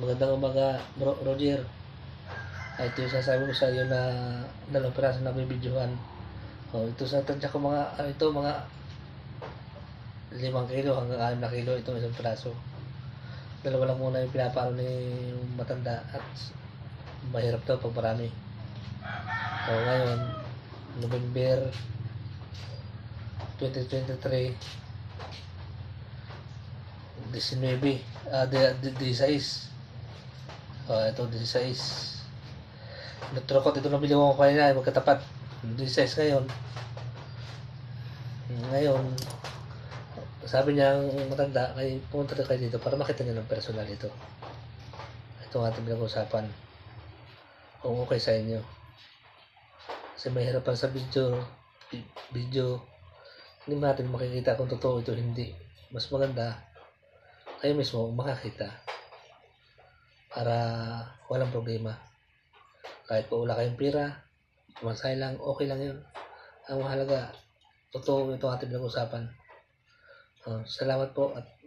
Magandang umaga, Bro Roger. Ay, ito yung sasabi ko sa iyo na dalawang piraso na bibidyohan. Oh, ito sa tansya ko mga, ano ito, mga limang kilo hanggang anim na kilo itong isang piraso. Dalawa lang muna yung pinapalo ni matanda at mahirap daw pag marami. So, ngayon, November 2023, 19, ah, di- di- 16. Oh, ito, 16. Natrokot ito nabili ko kanina, ay magkatapat. 16 ngayon. Ngayon, sabi niya ang matanda, kay pumunta na kayo dito para makita niyo ng personal ito. Ito ang ating pinag-usapan. Kung okay sa inyo. Kasi mahirap pa sa video, vi- video, hindi natin makikita kung totoo ito hindi. Mas maganda, kayo mismo makakita para walang problema. Kahit pa wala kayong pira, masaya lang, okay lang yun. Ang mahalaga, totoo ito ating pinag-usapan. Uh, salamat po at